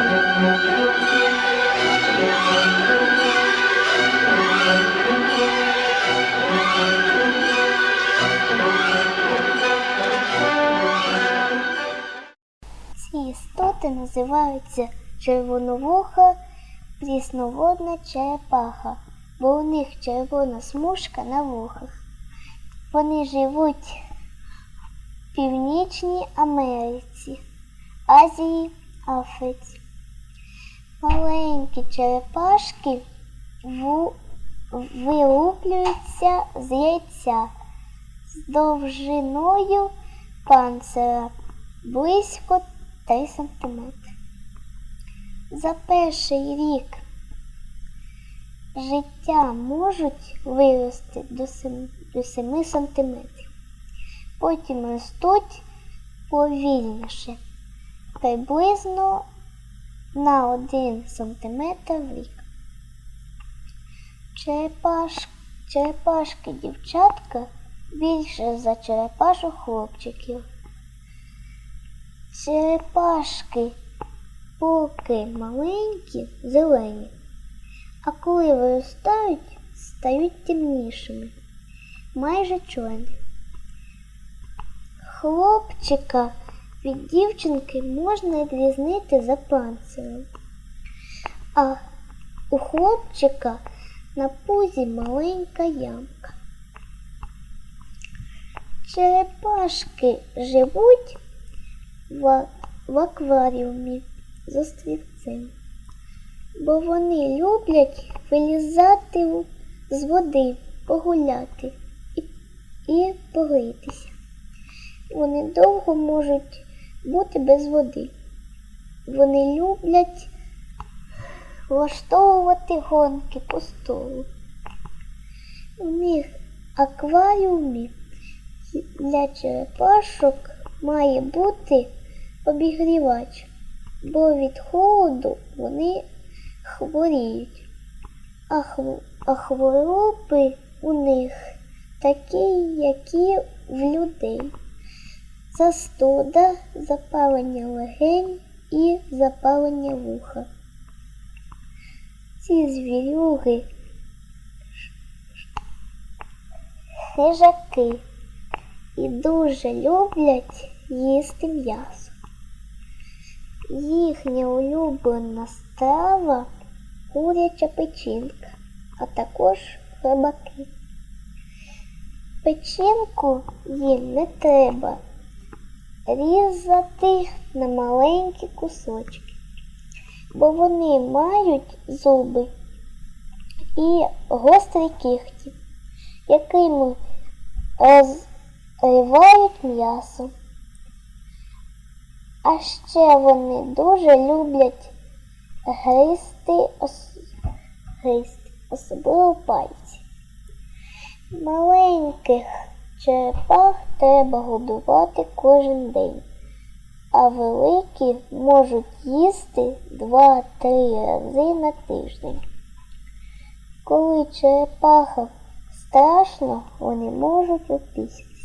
Ці істоти називаються червоновуха прісноводна черепаха, бо у них червона смужка на вухах. Вони живуть в Північній Америці, Азії, Африці. Маленькі черепашки вилуплюються з яйця з довжиною панцира близько 3 см. За перший рік життя можуть вирости до 7, до 7 см. Потім ростуть повільніше, приблизно на 1 см в рік. Черепаш, черепашки дівчатка більше за черепашок хлопчиків. Черепашки поки маленькі, зелені, а коли виростають, стають темнішими, майже чорні. Хлопчика від дівчинки можна відрізнити за панцирем, а у хлопчика на пузі маленька ямка. Черепашки живуть в, в акваріумі з острівцем, бо вони люблять вилізати з води, погуляти і, і погрітися. Вони довго можуть бути без води. Вони люблять влаштовувати гонки по столу. У них акваріумі для черепашок має бути обігрівач, бо від холоду вони хворіють, а, хв- а хвороби у них такі, які в людей. Застуда, запалення легень і запалення вуха. Ці звірюги хижаки і дуже люблять їсти м'ясо. Їхня улюблена страва куряча печінка, а також хробаки. Печінку їм не треба різати на маленькі кусочки, бо вони мають зуби і гострі кігті, якими розривають м'ясо. А ще вони дуже люблять гризти, ос... гризти особливо пальці. Маленьких черепах треба годувати кожен день, а великі можуть їсти 2-3 рази на тиждень. Коли черепахам страшно, вони можуть опісти.